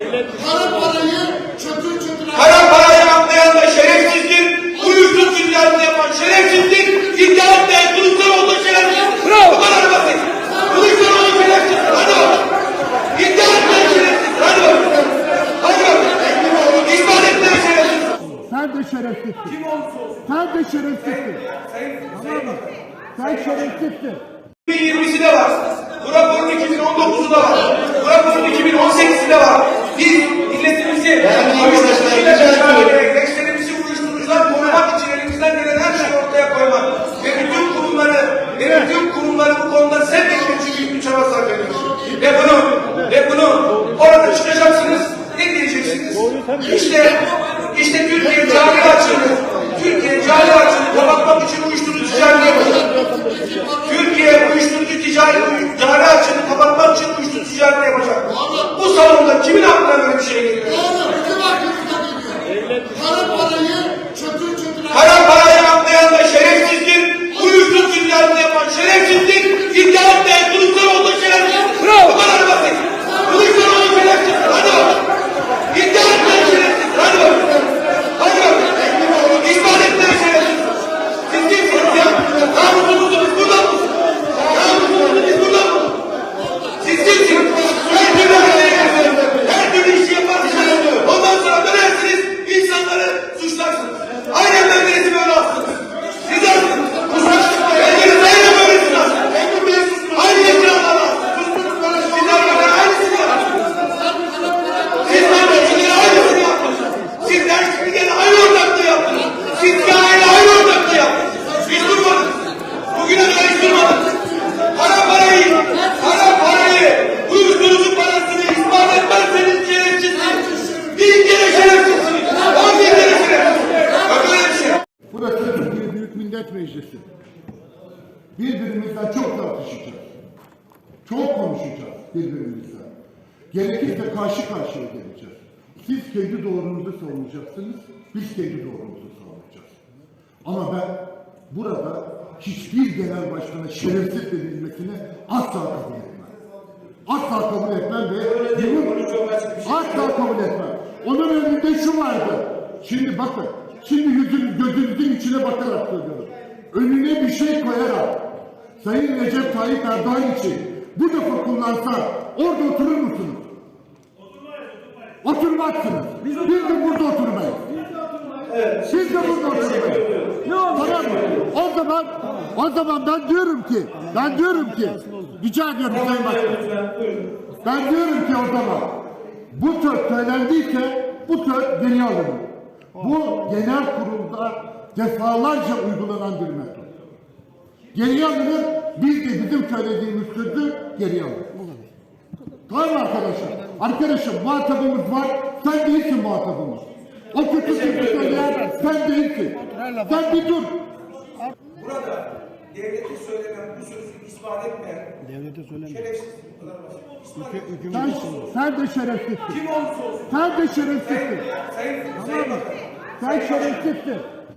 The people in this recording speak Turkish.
Kara parayı çötür çötür Kara parayı aklayan da şerefsizdir. Uyuşturucu ticaretini yapan şerefsizdir. İddia etmeyen Kılıçdaroğlu da şerefsizdir. Bu kadar basit. Kılıçdaroğlu şerefsiz. Hadi bakalım. İddia etmeyen şerefsiz. Hadi bakalım. Hadi bakalım. İspat etmeyen şerefsiz. Sen de şerefsizsin. Kim Sen de şerefsizsin. Tamam mı? Sen şerefsizsin. 2020'si de var. Bu raporun 2019'u da var. Bu raporun 2018'i de var. Biz milletimizi uyuşturucuyla mücadele, gençlerimizi uyuşturucudan korumak için elimizden gelen her şeyi ortaya koymak ve bütün kurumları ve bütün kurumları bu konuda sevmek için büyük bir çaba sarf ediyoruz. Ve bunu ve bunu orada çıkacaksınız. Ne diyeceksiniz? İşte işte Türkiye cari açığını Türkiye cari açığını kapatmak için uyuşturucu ticareti yapacak. Türkiye uyuşturucu ticari cari açığını kapatmak için uyuşturucu ticareti yapacak. Bu salonda kimin aklına böyle bir şey geliyor? Doğru bizim aklımıza geliyor. Kara parayı çötür çötür Kara parayı aklayan da şerefsizdir. Uyuşturucu ticaretini yapan şerefsizdir. İddia etmeyen Kılıçdaroğlu da şerefsizdir. Bu kadar basit. Kılıçdaroğlu şerefsiz. Hadi bakalım. İddia etmeyen şerefsiz. Hadi bakalım. Hadi bakalım. İspat etmeyen şerefsiz. Siz kimsiniz ya? Namusunuzu biz burada mısınız? Namusunuzu biz burada mısınız? Siz kimsiniz? Her türlü harekete girersiniz. Her türlü işi yaparsınız. Ondan sonra dönersiniz, insanları suçlarsınız. Aynen ben birisi böyle aslında. Siz aslında. Kendiniz aynen böylesiniz aslında. Aynı icraatlarla aslında. Siz hakikaten aynısını yapıyorsunuz. Siz kardeşleri aynısını yapıyorsunuz. Siz derslikleri aynı ortaklığı yaptınız. Siz kâhine aynı ortaklığı yaptınız. Hiç durmadınız. Bugüne kadar hiç durmadınız. Para parayı, para parayı, uyuşturucu parasını ispat etmezseniz şerefsizsiniz. Bir kere şerefsizsiniz. On bin kere şerefsizsiniz. Bak öyle bir şey. Burası Türkiye Büyük Millet Meclisi. Birbirimizle çok tartışacağız. Çok konuşacağız birbirimizle. Gerekirse karşı karşıya geleceğiz. Siz kendi doğrunuzu savunacaksınız, biz kendi doğrumuzu savunacağız. Ama ben burada hiçbir genel başkana şerefsiz denilmesini asla kabul etmem. Asla kabul etmem ve bunun asla kabul etmem. Onun önünde şu vardı. Şimdi bakın, şimdi yüzünüz gözünüzün içine bakarak söylüyorum. Önüne bir şey koyarak Sayın Recep Tayyip Erdoğan için bu defa kullansa orada oturur musunuz? Oturmazsınız. Biz de burada oturmayız. Siz de burada oturmayın. Tamam mı? O zaman o zaman ben diyorum ki ben diyorum ki rica ediyorum Sayın Başkan. Ben diyorum ki o zaman bu söz söylendiyse bu söz geriye alınır. Bu genel kurulda defalarca uygulanan bir metot. Geriye alınır, biz de bizim söylediğimiz sözü geriye alırız. Tamam mı arkadaşlar? Arkadaşım muhatabımız var, sen değilsin muhatabımız. O kötü sözü söyleyen sen değilsin. Sen bir dur. Burada devlete söylenen bu sözü ispat etmeyen Devlete söyleme. şerefsiz bu kadar basit. İspat etmeyen. Sen, sen de şerefsizsin. Kim olursa olsun. Sen de şerefsizsin. Sayın, Tamam sayın mı? Bakan. Sen şerefsizsin.